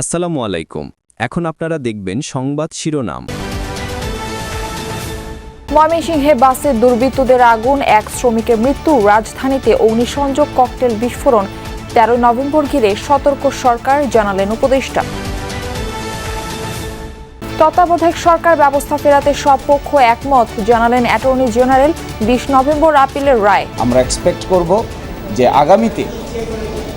আসসালামু আলাইকুম। এখন আপনারা দেখবেন সংবাদ শিরোনাম। ময়মনসিংহে বাসে দুর্বৃত্তদের আগুন এক শ্রমিকের মৃত্যু রাজধানীতে অগ্নিসংযোগ ককটেল বিস্ফোরণ। তেরো নভেম্বর ঘিরে সতর্ক সরকার জানালেন উপদেষ্টা। তত্ত্বাবধায়ক সরকার ব্যবস্থা ফেরাতে সব পক্ষ একমত জানালেন অ্যাটর্নি জেনারেল বিশ নভেম্বর আপিলের রায়। আমরা এক্সপেক্ট করব যে আগামীতে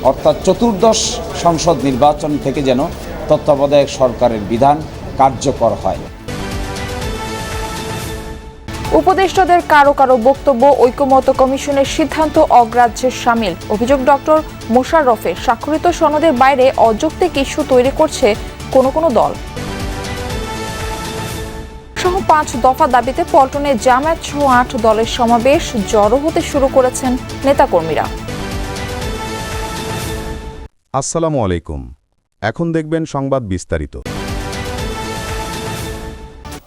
অর্থাৎ চতুর্দশ সংসদ নির্বাচন থেকে যেন তত্ত্বাবধায়ক সরকারের বিধান কার্যকর হয়। উপদেষ্টাদের কারও কারও বক্তব্য ঐক্যমত কমিশনের সিদ্ধান্ত অগ্রাহ্যের সামিল। অভিযোগ ডক্টর মোশাররফের স্বাক্ষরিত সনদের বাইরে অযৌক্তিক ইস্যু তৈরি করছে কোনো কোনো দল। সহ পাঁচ দফা দাবিতে পল্টনে জামায়াত সহ আট দলের সমাবেশ জড়ো হতে শুরু করেছেন নেতাকর্মীরা। আসসালামু আলাইকুম। এখন দেখবেন সংবাদ বিস্তারিত।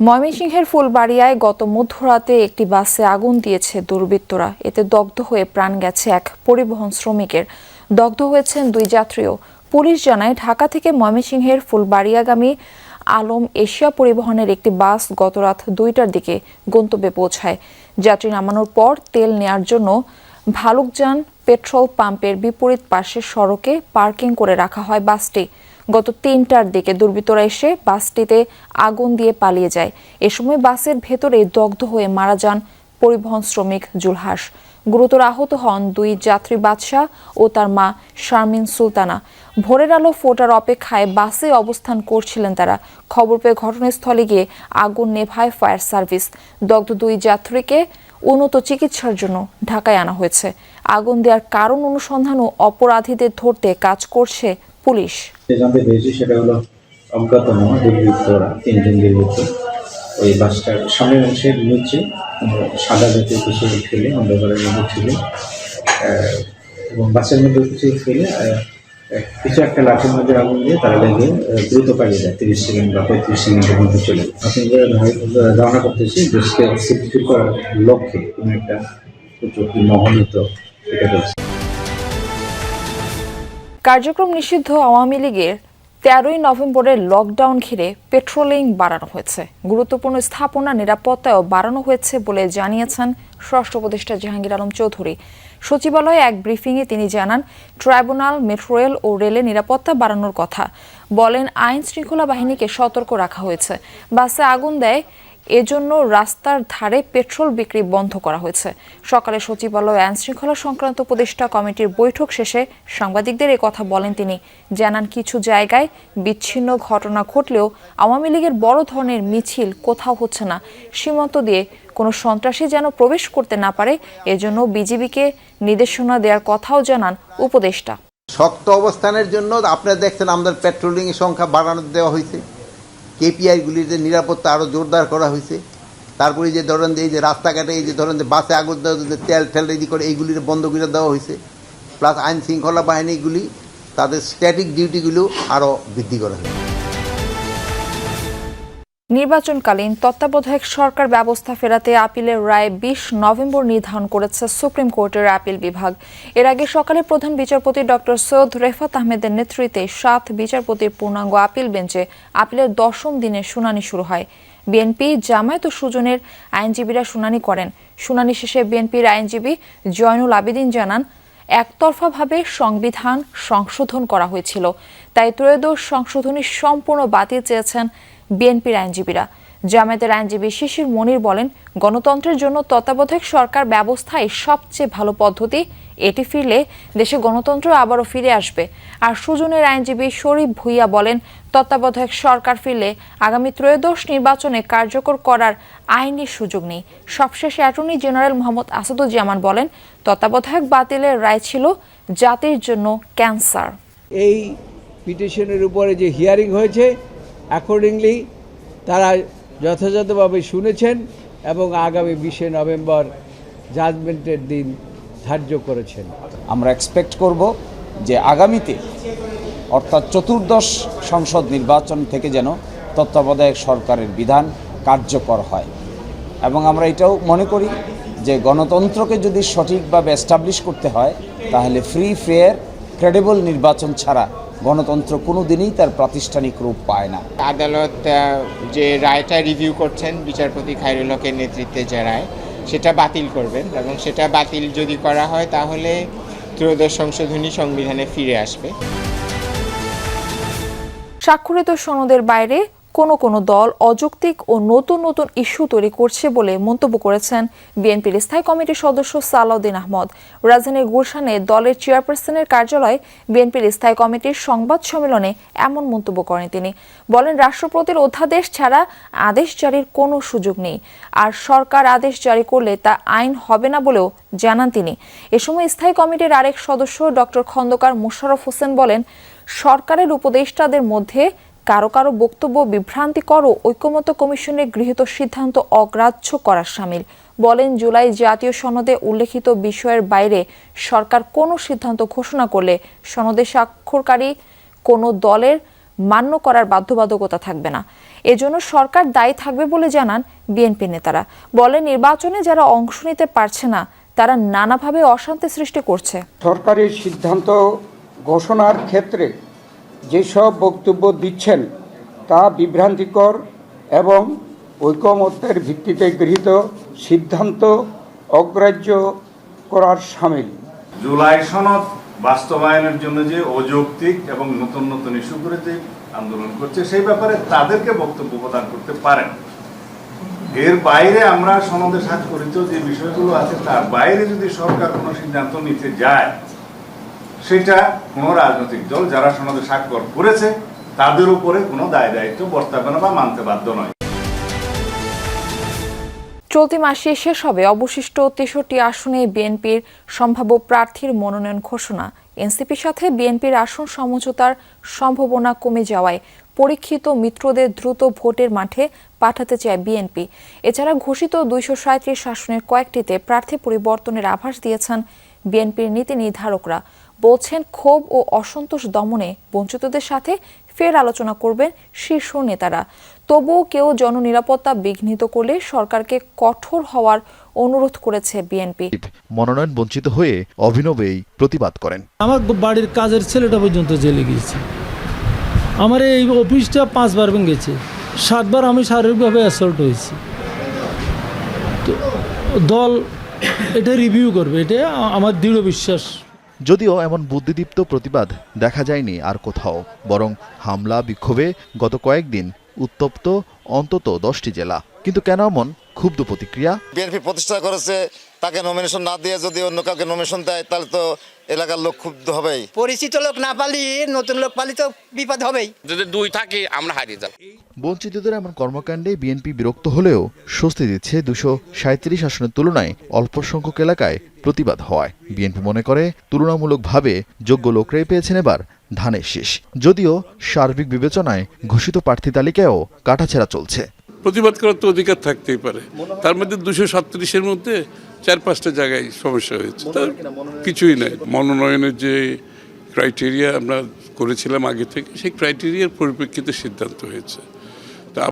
ময়মনসিংহের ফুলবাড়িয়ায় গত মধ্যরাতে একটি বাসে আগুন দিয়েছে দুর্বৃত্তরা। এতে দগ্ধ হয়ে প্রাণ গেছে এক পরিবহন শ্রমিকের। দগ্ধ হয়েছেন দুই যাত্রীও। পুলিশ জানায়, ঢাকা থেকে ময়মনসিংহের ফুলবাড়িয়াগামী আলম এশিয়া পরিবহনের একটি বাস গতরাত দুইটার দিকে গন্তব্যে পৌঁছায়। যাত্রী নামানোর পর তেল নেয়ার জন্য ভালুকজান পেট্রোল পাম্পের বিপরীত পাশে সড়কে পার্কিং করে রাখা হয় বাসটি। গত তিনটার দিকে দুর্বৃত্তরা এসে বাসটিতে আগুন দিয়ে পালিয়ে যায়। এ সময় বাসের ভেতরে দগ্ধ হয়ে মারা যান পরিবহন শ্রমিক জুলহাস। গুরুতর আহত হন দুই যাত্রী বাদশাহ ও তার মা শারমিন সুলতানা। ভোরের আলো ফোটার অপেক্ষায় বাসে অবস্থান করছিলেন তারা। খবর পেয়ে ঘটনাস্থলে গিয়ে আগুন নেভায় ফায়ার সার্ভিস। দগ্ধ দুই যাত্রীকে উন্নত চিকিৎসার জন্য ঢাকায় আনা হয়েছে। আগুন দেওয়ার কারণ অনুসন্ধান ও অপরাধীদের ধরতে কাজ করছে পুলিশ। যে জানতে পেরেছি সেটা হলো অজ্ঞাতন দুর্বৃত্তরা তিনজন দুর্বৃত্ত ওই বাসটার সামনের অংশে নিচে সাদা জাতীয় কিছু ফেলে অন্ধকারের মধ্যে ছিল এবং বাসের মধ্যে কিছু ফেলে কিছু একটা লাঠির মধ্যে আগুন দিয়ে তারা লেগে দ্রুত পালিয়ে যায়, তিরিশ সেকেন্ড বা পঁয়ত্রিশ সেকেন্ডের মধ্যে চলে। আপনি ধারণা- করতেছি, দেশকে সিকিউর করার লক্ষ্যে কোনো একটা মহনীত এটা করছে। কার্যক্রম নিষিদ্ধ আওয়ামী লীগের তেরোই নভেম্বরের লকডাউন ঘিরে পেট্রোলিং বাড়ানো হয়েছে। গুরুত্বপূর্ণ স্থাপনা নিরাপত্তাও বাড়ানো হয়েছে বলে জানিয়েছেন স্বরাষ্ট্র উপদেষ্টা জাহাঙ্গীর আলম চৌধুরী। সচিবালয়ে এক ব্রিফিংয়ে তিনি জানান, ট্রাইব্যুনাল, মেট্রো রেল ও রেলে নিরাপত্তা বাড়ানোর কথা। বলেন আইন শৃঙ্খলা বাহিনীকে সতর্ক রাখা হয়েছে। বাসে আগুন দেয় এজন্য রাস্তার ধারে পেট্রোল বিক্রি বন্ধ করা হয়েছে। সকালে সচিবালয় আইন শৃঙ্খলা সংক্রান্ত উপদেষ্টা কমিটির বৈঠক শেষে সাংবাদিকদের কথা বলেন তিনি। জানান, কিছু জায়গায় বিচ্ছিন্ন ঘটনা ঘটলেও আওয়ামী লীগের বড় ধরনের মিছিল কোথাও হচ্ছে না। সীমান্ত দিয়ে কোনো সন্ত্রাসী যেন প্রবেশ করতে না পারে, এজন্য বিজিবিকে নির্দেশনা দেওয়ার কথাও জানান উপদেষ্টা। শক্ত অবস্থানের জন্য আপনারা দেখছেন আমাদের পেট্রোলিং সংখ্যা বাড়ানো দেওয়া হয়েছে। কেপিআইগুলির যে নিরাপত্তা আরও জোরদার করা হয়েছে, তারপরে যে ধরেন এই যে রাস্তাঘাটে এই যে ধরেন যে বাসে আগুন তেল ঠেল রেডি করে এইগুলির বন্ধ করে দেওয়া হয়েছে, প্লাস আইন শৃঙ্খলা বাহিনীগুলি তাদের স্ট্যাটিক ডিউটিগুলো আরও বৃদ্ধি করা হয়েছে। নির্বাচনকালীন তত্ত্বাবধায়ক সরকার ব্যবস্থা ফেরাতে আপিলের রায় বিশ নভেম্বর নির্ধারণ করেছে সুপ্রিম কোর্টের আপিল বিভাগ। এর আগে সকালে প্রধান বিচারপতি ডক্টর সৈয়দ রেফাত আহমেদের নেতৃত্বে সাত বিচারপতির পূর্ণাঙ্গ আপিল বেঞ্চে আপিলের দশম দিনে শুনানি শুরু হয়। বিএনপি জামায়াত সুজনের আইনজীবীরা শুনানি করেন। শুনানি শেষে বিএনপির আইনজীবী জয়নুল আবেদিন জানান, একতরফাভাবে সংবিধান সংশোধন করা হয়েছিল। তাই ত্রয়োদশ সংশোধনী সম্পূর্ণ বাতিল চেয়েছেন বিএনপির আইনজীবীরা। জামায়াতের আইনজীবী শিশির মনির বলেন, গণতন্ত্রের জন্য তত্ত্বাবধায়ক সরকার ব্যবস্থাই সবচেয়ে ভালো পদ্ধতি এটি ফিরলে দেশে গণতন্ত্র আবারও ফিরে আসবে। আর সুজনের আইনজীবী শরীফ ভুইয়া বলেন, তত্ত্বাবধায়ক সরকার ফিরলে আগামী ত্রয়োদশ নির্বাচনে কার্যকর করার আইনি সুযোগ নেই। সবশেষে অ্যাটর্নি জেনারেল মোহাম্মদ আসাদুজ্জামান বলেন, তত্ত্বাবধায়ক বাতিলের রায় ছিল জাতির জন্য ক্যান্সার। এই পিটিশনের উপরে যে হিয়ারিং হয়েছে অ্যাকর্ডিংলি তারা যথাযথভাবে শুনেছেন এবং আগামী বিশে নভেম্বর জাজমেন্টের দিন ধার্য করেছেন। আমরা এক্সপেক্ট করব যে আগামীতে, অর্থাৎ চতুর্দশ সংসদ নির্বাচন থেকে যেন তত্ত্বাবধায়ক সরকারের বিধান কার্যকর হয়। এবং আমরা এটাও মনে করি যে গণতন্ত্রকে যদি সঠিকভাবে এস্টাবলিশ করতে হয়, তাহলে ফ্রি ফেয়ার ক্রেডিবল নির্বাচন ছাড়া গণতন্ত্র কোনো দিনই তার প্রাতিষ্ঠানিক রূপ পায় না। আদালত যে রায়টা রিভিউ করছেন বিচারপতি খায়রুল হকের নেতৃত্বে যে রায় সেটা বাতিল করবেন এবং সেটা বাতিল যদি করা হয় তাহলে ত্রয়োদশ সংশোধনী সংবিধানে ফিরে আসবে। স্বাক্ষরিত সনদের বাইরে কোনো কোনো দল অযৌক্তিক ও নতুন নতুন ইস্যু তৈরি করছে বলে মন্তব্য করেছেন বিএনপির স্থায়ী কমিটির সদস্য সালাউদ্দিন আহমদ। রাজধানীর গুলশানে দলের চেয়ারপারসনের কার্যালয়ে বিএনপির স্থায়ী কমিটির সংবাদ সম্মেলনে এমন মন্তব্য করেন তিনি। বলেন, রাষ্ট্রপতির অধ্যাদেশ ছাড়া আদেশ জারির কোনো সুযোগ নেই। আর সরকার আদেশ জারি করলে তা আইন হবে না বলেও জানান তিনি। এ সময় স্থায়ী কমিটির আরেক সদস্য ডক্টর খন্দকার মোশাররফ হোসেন বলেন, সরকারের উপদেষ্টাদের মধ্যে কারও কারও বক্তব্য বিভ্রান্তিকর ও ঐক্যমত্য কমিশনের গৃহীত সিদ্ধান্ত অগ্রাহ্য করার সামিল। বলেন, জুলাই জাতীয় সনদে উল্লেখিত বিষয়ের বাইরে সরকার কোনো সিদ্ধান্ত ঘোষণা করলে সনদে স্বাক্ষরকারী কোনো দলের মান্য করার বাধ্যবাধকতা থাকবে না। এজন্য সরকার দায়ী থাকবে বলে জানান বিএনপি নেতারা। বলেন, নির্বাচনে যারা অংশ নিতে পারছে না, তারা নানাভাবে অশান্তি সৃষ্টি করছে। সরকারি সিদ্ধান্ত ঘোষণার ক্ষেত্রে যেসব বক্তব্য দিচ্ছেন তা বিভ্রান্তিকর এবং ঐকমত্যের ভিত্তিতে গৃহীত সিদ্ধান্ত অগ্রাহ্য করার সামিল। জুলাই সনদ বাস্তবায়নের জন্য যে অযৌক্তিক এবং নতুন নতুন ইস্যু করে যে আন্দোলন করছে, সেই ব্যাপারে তাদেরকে বক্তব্য প্রদান করতে পারেন। এর বাইরে আমরা সনদে স্বাক্ষরিত যে বিষয়গুলো আছে, তার বাইরে যদি সরকার কোনো সিদ্ধান্ত নিতে যায় সেটা কোনো রাজনৈতিক দল যারা সনদে স্বাক্ষর করেছে, তাদের উপরে কোনো দায় দায়িত্ব বর্তাবে বা মানতে বাধ্য নয়। চলতি মাসে শেষ হবে অবশিষ্ট তেষট্টি আসনে বিএনপির সম্ভাব্য প্রার্থীর মনোনয়ন ঘোষণা। এনসিপির সাথে বিএনপির আসন সমঝোতার সম্ভাবনা কমে যাওয়ায় পরীক্ষিত মিত্রদের দ্রুত ভোটের মাঠে পাঠাতে চায় বিএনপি। এছাড়া ঘোষিত দুইশো সাঁত্রিশ আসনের কয়েকটিতে প্রার্থী পরিবর্তনের আভাস দিয়েছেন বিএনপির নীতি নির্ধারকরা। বলছেন ক্ষোভ ও অসন্তোষ দমনে বঞ্চিতদের সাথে ফের আলোচনা করবেন শীর্ষ নেতারা। তবুও কেউ জননিরাপত্তা বিঘ্নিত করলে সরকারকে কঠোর হওয়ার অনুরোধ করেছে বিএনপি। মনোনয়ন বঞ্চিত হয়ে অভিনবেই প্রতিবাদ করেন। আমার বাড়ির কাজের ছেলেটা পর্যন্ত জেলে গিয়েছে। আমার এই অফিসটা পাঁচবার ভেঙেছে। সাতবার আমি শারীরিকভাবে অ্যাসল্ট হয়েছি। তো দল এটা রিভিউ করবে এটা আমার দৃঢ় বিশ্বাস। যদিও এমন বুদ্ধিদীপ্ত প্রতিবাদ দেখা যায়নি আর কোথাও, বরং হামলা, বিক্ষোভে গত কয়েকদিন উত্তপ্ত অন্তত দশটি জেলা। কিন্তু কেন এমন ক্ষুব্ধ প্রতিক্রিয়া? বিএনপি প্রতিষ্ঠা করেছে তাকে নমিনেশন না দিয়ে যদি অন্য কাউকে নমিনেশন দেয় তাহলে তো এলাকার লোক ক্ষুব্ধ হবেই। পরিচিত লোক না পালি নতুন লোক পালি তো বিপদ হবেই। যদি দুই থাকে আমরা হারিয়ে যাব। বঞ্চিতদের এমন কর্মকাণ্ডে বিএনপি বিরক্ত হলেও স্বস্তি দিচ্ছে দুশো সাঁত্রিশ আসনের তুলনায় অল্প সংখ্যক এলাকায় প্রতিবাদ হওয়ায়। বিএনপি মনে করে তুলনামূলকভাবে যোগ্য লোকরাই পেয়েছেন এবার ধানের শীষ। যদিও সার্বিক বিবেচনায় ঘোষিত প্রার্থী তালিকায়ও কাটাছেড়া চলছে। প্রতিবাদ করার তো অধিকার থাকতেই পারে। তার মধ্যে দুশো সাতত্রিশের মধ্যে চার পাঁচটা জায়গায় সমস্যা হয়েছে। তার কিছুই নাই। মনোনয়নের যে ক্রাইটেরিয়া আমরা করেছিলাম আগে থেকে সেই ক্রাইটেরিয়ার পরিপ্রেক্ষিতে সিদ্ধান্ত হয়েছে।